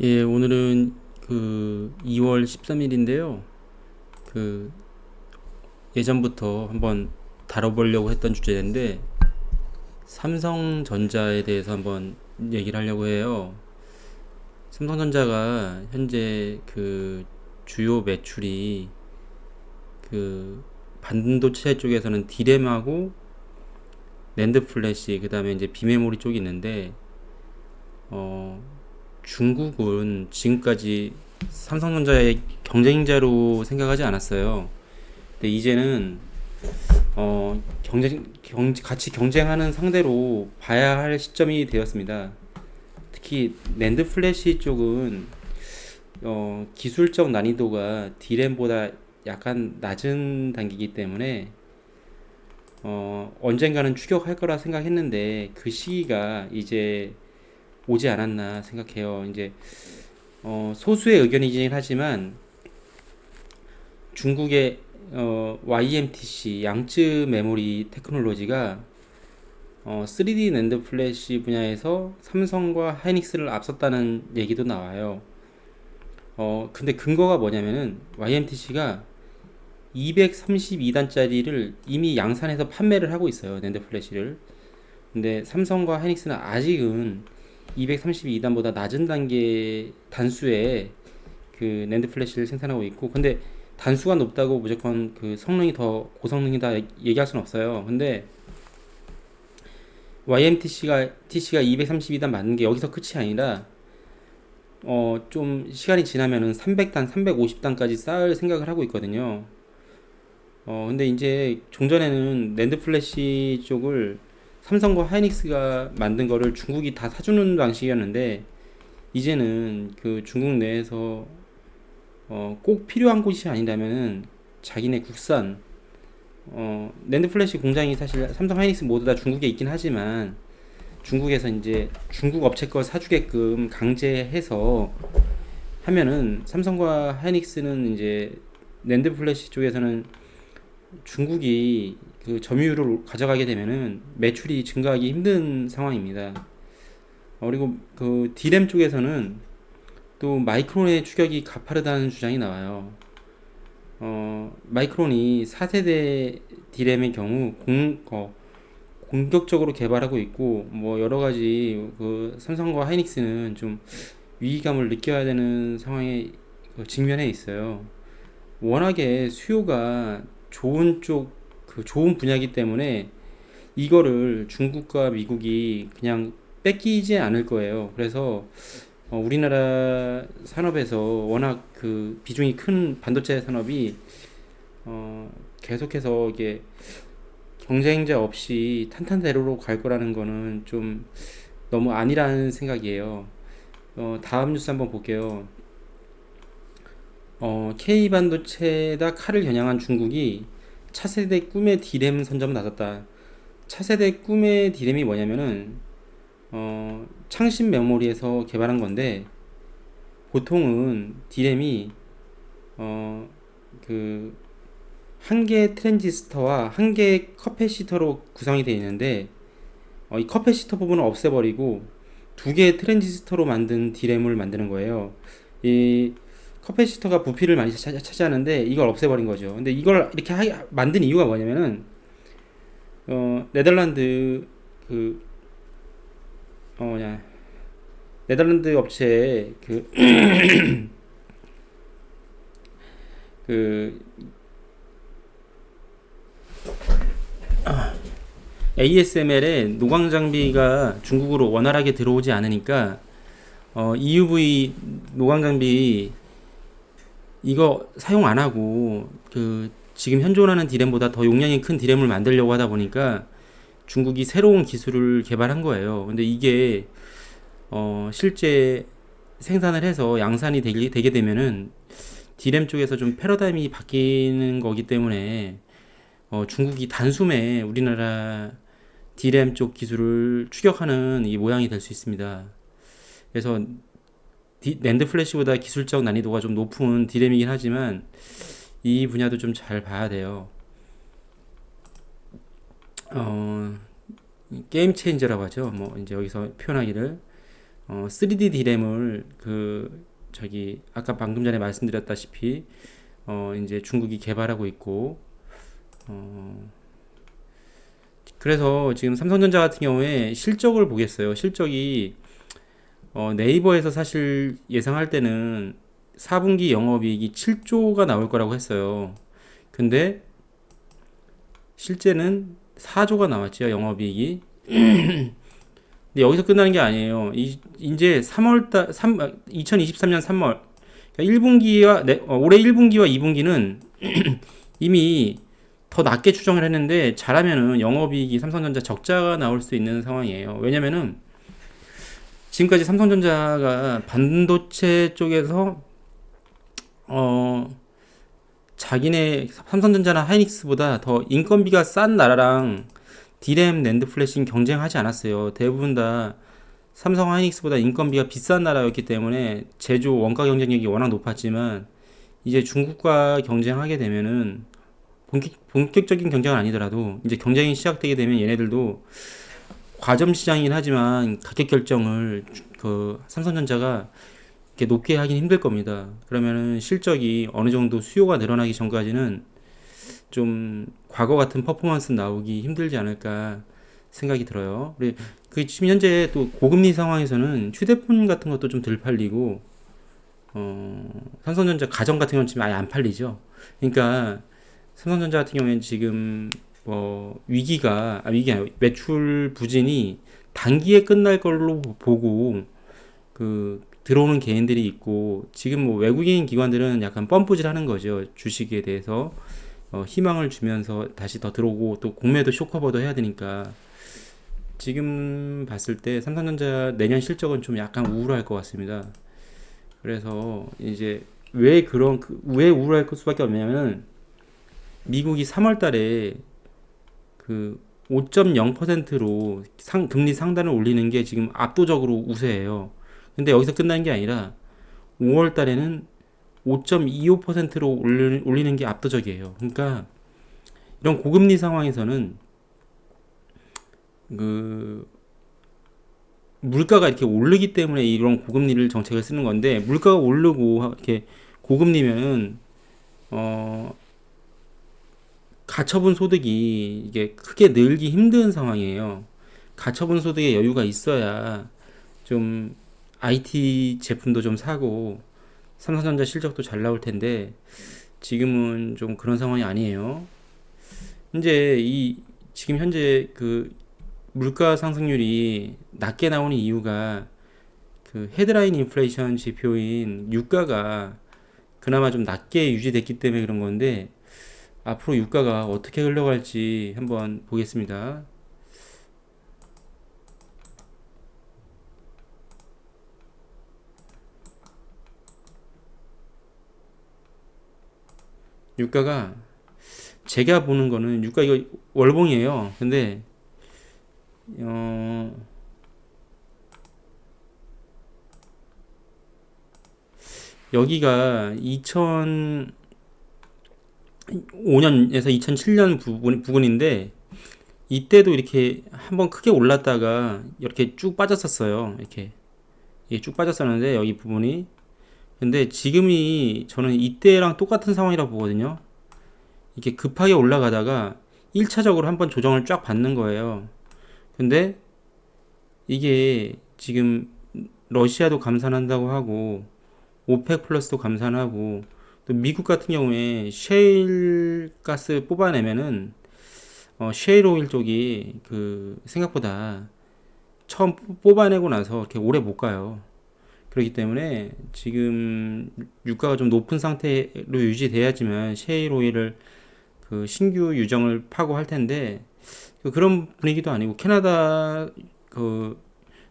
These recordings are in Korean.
예, 오늘은 그 2월 13일인데요. 그 예전부터 한번 다뤄보려고 했던 주제인데 삼성전자에 대해서 한번 얘기를 하려고 해요. 삼성전자가 현재 그 주요 매출이 그 반도체 쪽에서는 디램하고 낸드 플래시 그다음에 이제 비메모리 쪽이 있는데 어 중국은 지금까지 삼성전자의 경쟁자로 생각하지 않았어요. 근데 이제는 어, 경쟁, 경, 같이 경쟁하는 상대로 봐야 할 시점이 되었습니다. 특히 낸드 플래시 쪽은 어, 기술적 난이도가 D램보다 약간 낮은 단계이기 때문에 어, 언젠가는 추격할 거라 생각했는데 그 시기가 이제 오지 않았나 생각해요. 이제 어, 소수의 의견이긴 하지만 중국의 어, YMTC 양쯔 메모리 테크놀로지가 어, 3D 낸드 플래시 분야에서 삼성과 하이닉스를 앞섰다는 얘기도 나와요. 어, 근데 근거가 뭐냐면은 YMTC가 232단짜리를 이미 양산해서 판매를 하고 있어요. 낸드 플래시를. 근데 삼성과 하이닉스는 아직은 232단보다 낮은 단계 단수의 그 낸드 플래시를 생산하고 있고 근데 단수가 높다고 무조건 그 성능이 더 고성능이다 얘기할 수는 없어요. 근데 YMTC가 TC가 232단 맞는 게 여기서 끝이 아니라 어 좀 시간이 지나면은 300단, 350단까지 쌓을 생각을 하고 있거든요. 어 근데 이제 종전에는 낸드 플래시 쪽을 삼성과 하이닉스가 만든 거를 중국이 다 사주는 방식이었는데 이제는 그 중국 내에서 어, 꼭 필요한 곳이 아니라면은 자기네 국산 어, 낸드 플래시 공장이 사실 삼성 하이닉스 모두 다 중국에 있긴 하지만 중국에서 이제 중국 업체 걸 사주게끔 강제해서 하면은 삼성과 하이닉스는 이제 낸드 플래시 쪽에서는 중국이 그 점유율을 가져가게 되면은 매출이 증가하기 힘든 상황입니다. 어, 그리고 그 디램 쪽에서는 또 마이크론의 추격이 가파르다는 주장이 나와요. 어, 마이크론이 4세대 디램의 경우 공, 어, 공격적으로 개발하고 있고 뭐 여러 가지 그 삼성과 하이닉스는 좀 위기감을 느껴야 되는 상황에 그 직면해 있어요. 워낙에 수요가 좋은 쪽 그 좋은 분야이기 때문에 이거를 중국과 미국이 그냥 뺏기지 않을 거예요. 그래서 어, 우리나라 산업에서 워낙 그 비중이 큰 반도체 산업이 어, 계속해서 이게 경쟁자 없이 탄탄대로로 갈 거라는 거는 좀 너무 아니라는 생각이에요. 어, 다음 뉴스 한번 볼게요. 어, K 반도체에다 칼을 겨냥한 중국이 차세대 꿈의 디램 선점 나섰다. 차세대 꿈의 디램이 뭐냐면은 어, 창신 메모리에서 개발한 건데 보통은 디램이 어, 그 한 개의 트랜지스터와 한 개의 커패시터로 구성이 되어 있는데 어, 이 커패시터 부분을 없애버리고 두 개의 트랜지스터로 만든 디램을 만드는 거예요. 이 커패시터가 부피를 많이 차, 차지하는데 이걸 없애버린 거죠. 근데 이걸 이렇게 하, 만든 이유가 뭐냐면은 어, 네덜란드 그 어, 뭐냐 네덜란드 업체 그, 그 ASML의 노광 장비가 중국으로 원활하게 들어오지 않으니까 어, EUV 노광 장비 이거 사용 안 하고 그 지금 현존하는 디램보다 더 용량이 큰 디램을 만들려고 하다 보니까 중국이 새로운 기술을 개발한 거예요. 근데 이게 어 실제 생산을 해서 양산이 되게, 되게 되면은 디램 쪽에서 좀 패러다임이 바뀌는 거기 때문에 어 중국이 단숨에 우리나라 디램 쪽 기술을 추격하는 이 모양이 될 수 있습니다. 그래서 디, 낸드 플래시보다 기술적 난이도가 좀 높은 디램이긴 하지만 이 분야도 좀 잘 봐야 돼요. 어, 게임 체인저라고 하죠. 뭐 이제 여기서 표현하기를 어, 3D 디램을 그 저기 아까 방금 전에 말씀드렸다시피 어, 이제 중국이 개발하고 있고 어, 그래서 지금 삼성전자 같은 경우에 실적을 보겠어요. 실적이 어, 네이버에서 사실 예상할 때는 4분기 영업이익이 7조가 나올 거라고 했어요. 근데 실제는 4조가 나왔죠, 영업이익이. 근데 여기서 끝나는 게 아니에요. 이, 이제 3월달, 3, 2023년 3월, 그러니까 1분기와, 네, 어, 올해 1분기와 2분기는 이미 더 낮게 추정을 했는데, 잘하면은 영업이익이 삼성전자 적자가 나올 수 있는 상황이에요. 왜냐면은, 지금까지 삼성전자가 반도체 쪽에서, 어, 자기네 삼성전자나 하이닉스보다 더 인건비가 싼 나라랑 디램 낸드 플래시는 경쟁하지 않았어요. 대부분 다 삼성 하이닉스보다 인건비가 비싼 나라였기 때문에 제조 원가 경쟁력이 워낙 높았지만 이제 중국과 경쟁하게 되면은 본격, 적인 경쟁은 아니더라도 이제 경쟁이 시작되게 되면 얘네들도 과점 시장이긴 하지만 가격 결정을 그 삼성전자가 이렇게 높게 하긴 힘들 겁니다. 그러면은 실적이 어느 정도 수요가 늘어나기 전까지는 좀 과거 같은 퍼포먼스 나오기 힘들지 않을까 생각이 들어요. 그 지금 현재 또 고금리 상황에서는 휴대폰 같은 것도 좀 덜 팔리고 어, 삼성전자 가전 같은 경우는 지금 아예 안 팔리죠. 그러니까 삼성전자 같은 경우에는 지금 뭐 위기가 아 위기 아니고 매출 부진이 단기에 끝날 걸로 보고 그 들어오는 개인들이 있고 지금 뭐 외국인 기관들은 약간 뻔뿌질 하는 거죠 주식에 대해서 어, 희망을 주면서 다시 더 들어오고 또 공매도 쇼커버도 해야 되니까 지금 봤을 때 삼성전자 내년 실적은 좀 약간 우울할 것 같습니다. 그래서 이제 왜 그런 그, 왜 우울할 수밖에 없냐면은 미국이 3월 달에 그 5.0%로 상, 금리 상단을 올리는 게 지금 압도적으로 우세해요. 근데 여기서 끝나는 게 아니라 5월 달에는 5.25%로 올리는 게 압도적이에요. 그러니까 이런 고금리 상황에서는 그 물가가 이렇게 오르기 때문에 이런 고금리를 정책을 쓰는 건데 물가가 오르고 이렇게 고금리면은 어 가처분 소득이 이게 크게 늘기 힘든 상황이에요. 가처분 소득에 여유가 있어야 좀 IT 제품도 좀 사고 삼성전자 실적도 잘 나올 텐데 지금은 좀 그런 상황이 아니에요. 이제 이 지금 현재 그 물가 상승률이 낮게 나오는 이유가 그 헤드라인 인플레이션 지표인 유가가 그나마 좀 낮게 유지됐기 때문에 그런 건데 앞으로 유가가 어떻게 흘러갈지 한번 보겠습니다. 유가가 제가 보는 거는 유가 이거 월봉이에요. 근데 어 여기가 2005년에서 2007년 부분, 부분인데 이때도 이렇게 한번 크게 올랐다가 이렇게 쭉 빠졌었어요. 이렇게 쭉 빠졌었는데 여기 부분이 근데 지금이 저는 이때랑 똑같은 상황이라고 보거든요. 이게 급하게 올라가다가 1차적으로 한번 조정을 쫙 받는 거예요. 근데 이게 지금 러시아도 감산한다고 하고 오펙 플러스도 감산하고 또 미국 같은 경우에 셰일 가스 뽑아내면은 어, 셰일 오일 쪽이 그 생각보다 처음 뽑아내고 나서 이렇게 오래 못 가요. 그렇기 때문에 지금 유가가 좀 높은 상태로 유지돼야지만 셰일 오일을 그 신규 유정을 파고 할 텐데 그 그런 분위기도 아니고 캐나다 그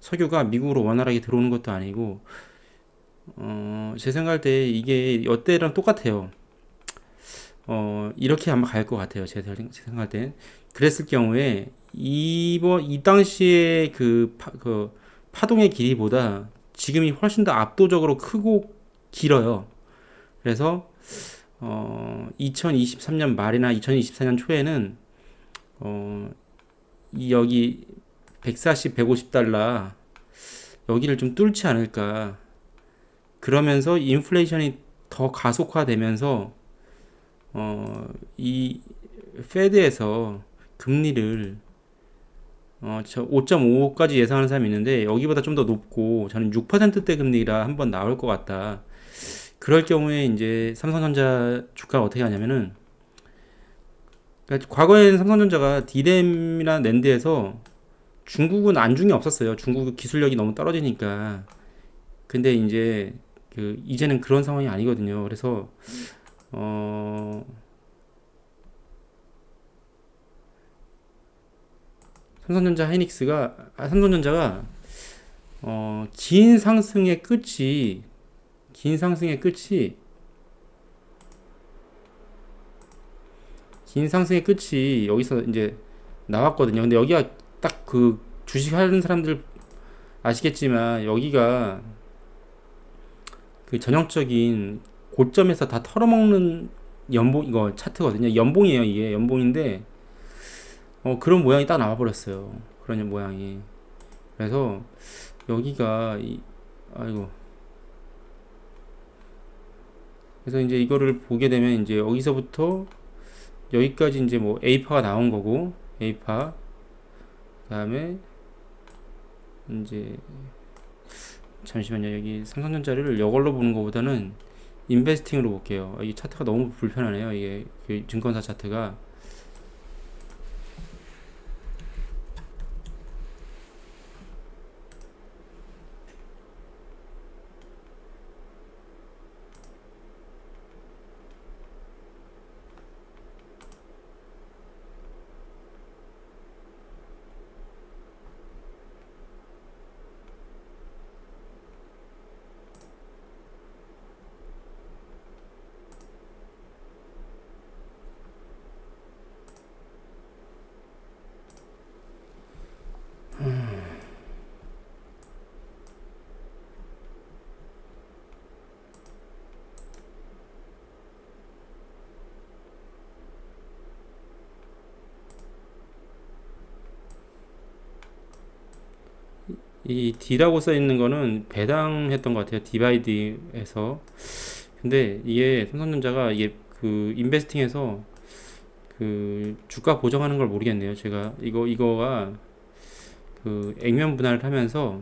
석유가 미국으로 원활하게 들어오는 것도 아니고 어, 제 생각할 때 이게 여태랑 똑같아요. 어, 이렇게 아마 갈 것 같아요. 제, 제 생각할 때. 그랬을 경우에 이번 이 당시에 그, 파, 그 파동의 길이보다 지금이 훨씬 더 압도적으로 크고 길어요. 그래서 어, 2023년 말이나 2024년 초에는 어, 이 여기 140, 150달러 여기를 좀 뚫지 않을까. 그러면서 인플레이션이 더 가속화되면서 어, 이 페드에서 금리를 어, 저 5.55까지 예상하는 사람이 있는데 여기보다 좀 더 높고 저는 6%대 금리라 한번 나올 것 같다. 그럴 경우에 이제 삼성전자 주가가 어떻게 하냐면은 그러니까 과거에는 삼성전자가 디램이나 낸드에서 중국은 안중이 없었어요. 중국 기술력이 너무 떨어지니까. 근데 이제 그 이제는 그런 상황이 아니거든요. 그래서 어 삼성전자 하이닉스가 아, 삼성전자가 어, 긴 상승의 끝이 긴 상승의 끝이 긴 상승의 끝이 여기서 이제 나왔거든요. 근데 여기가 딱 그 주식 하는 사람들 아시겠지만 여기가 그 전형적인 고점에서 다 털어먹는 연봉 이거 차트거든요. 연봉이에요 이게 연봉인데 어 그런 모양이 딱 나와버렸어요. 그런 모양이. 그래서 여기가 이 아이고 그래서 이제 이거를 보게 되면 이제 여기서부터 여기까지 이제 뭐 A파가 나온 거고 A파 그다음에 이제 잠시만요. 여기 삼성전자를 이걸로 보는 것보다는 인베스팅으로 볼게요. 이 차트가 너무 불편하네요. 이게 그 증권사 차트가 이 D라고 써 있는 거는 배당했던 것 같아요. 디바이드에서. 근데 이게 삼성전자가 이게 그 인베스팅에서 그 주가 보정하는 걸 모르겠네요. 제가 이거 이거가 그 액면 분할을 하면서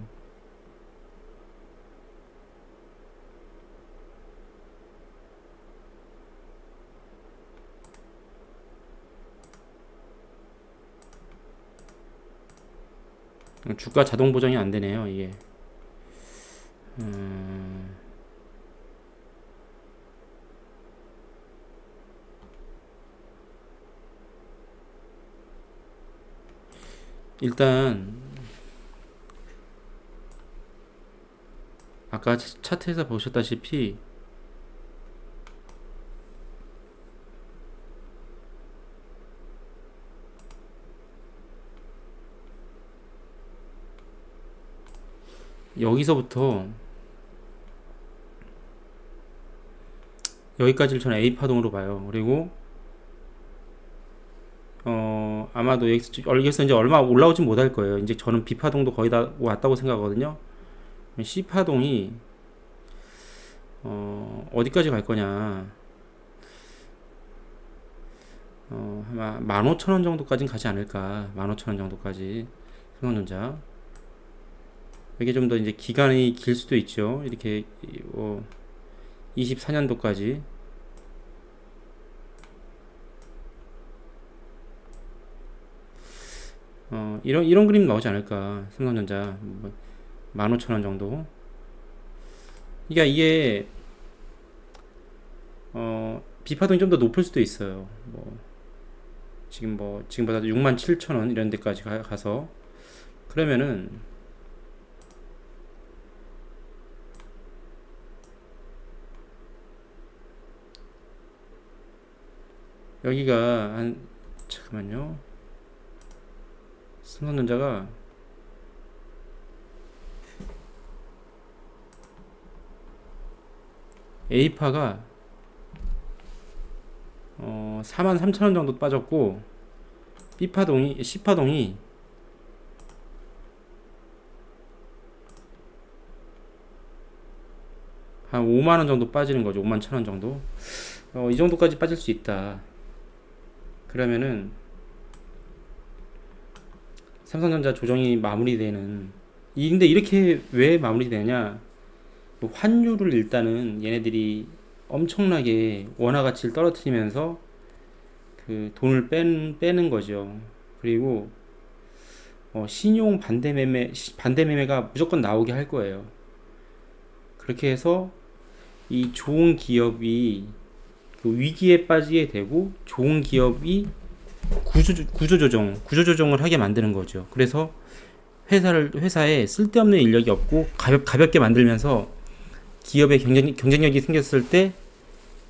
주가 자동 보정이 안 되네요, 이게. 음... 일단 아까 차트에서 보셨다시피 여기서부터 여기까지를 저는 A 파동으로 봐요. 그리고 어 아마도 여기서 이제 얼마 올라오진 못할 거예요. 이제 저는 B 파동도 거의 다 왔다고 생각하거든요. C 파동이 어 어디까지 갈 거냐? 어 아마 15,000원 정도까지는 가지 않을까? 15,000원 정도까지 삼성전자 이게 좀 더 이제 기간이 길 수도 있죠. 이렇게 어 24년도까지 어 이런 이런 그림 나오지 않을까 삼성전자 뭐 15,000원 정도. 그러니까 이게 어 비파동이 좀 더 높을 수도 있어요. 뭐 지금 뭐 지금보다 67,000원 이런 데까지 가, 가서 그러면은 여기가 한 잠깐만요. 삼성전자가 A파가 어, 43,000원 정도 빠졌고 B파동이 C파동이 한 5만 원 정도 빠지는 거죠. 5만 천 원 정도. 어, 이 정도까지 빠질 수 있다. 그러면은 삼성전자 조정이 마무리되는 이 근데 이렇게 왜 마무리되냐? 뭐 환율을 일단은 얘네들이 엄청나게 원화 가치를 떨어뜨리면서 그 돈을 뺀, 빼는 거죠. 그리고 어, 신용 반대 매매 시- 반대 매매가 무조건 나오게 할 거예요. 그렇게 해서 이 좋은 기업이 그 위기에 빠지게 되고 좋은 기업이 구조 구조 조정 구조 조정을 하게 만드는 거죠. 그래서 회사를 회사에 쓸데없는 인력이 없고 가볍 가볍게 만들면서 기업의 경쟁 경쟁력이 생겼을 때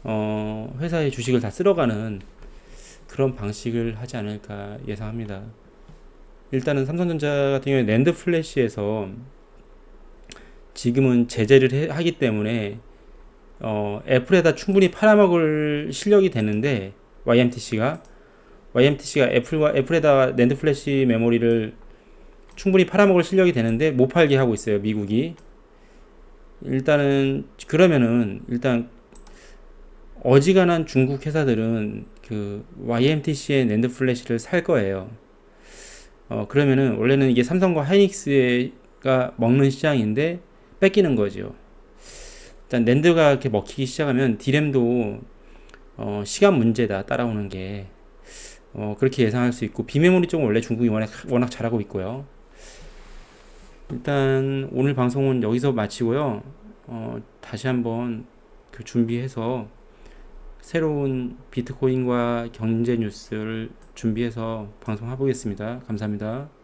어, 회사의 주식을 다 쓸어가는 그런 방식을 하지 않을까 예상합니다. 일단은 삼성전자 같은 경우에 랜드 플래시에서 지금은 제재를 해- 하기 때문에 어, 애플에다 충분히 팔아먹을 실력이 되는데 YMTC가 YMTC가 애플과 애플에다 랜드 플래시 메모리를 충분히 팔아먹을 실력이 되는데 못 팔게 하고 있어요 미국이 일단은 그러면은 일단 어지간한 중국 회사들은 그 YMTC의 랜드 플래시를 살 거예요. 어 그러면은 원래는 이게 삼성과 하이닉스가 먹는 시장인데 뺏기는 거죠. 일단 랜드가 이렇게 먹히기 시작하면 디램도 어 시간 문제다 따라오는 게 어, 그렇게 예상할 수 있고 비메모리 쪽은 원래 중국이 워낙, 워낙 잘하고 있고요. 일단 오늘 방송은 여기서 마치고요. 어, 다시 한번 그 준비해서 새로운 비트코인과 경제 뉴스를 준비해서 방송해 보겠습니다. 감사합니다.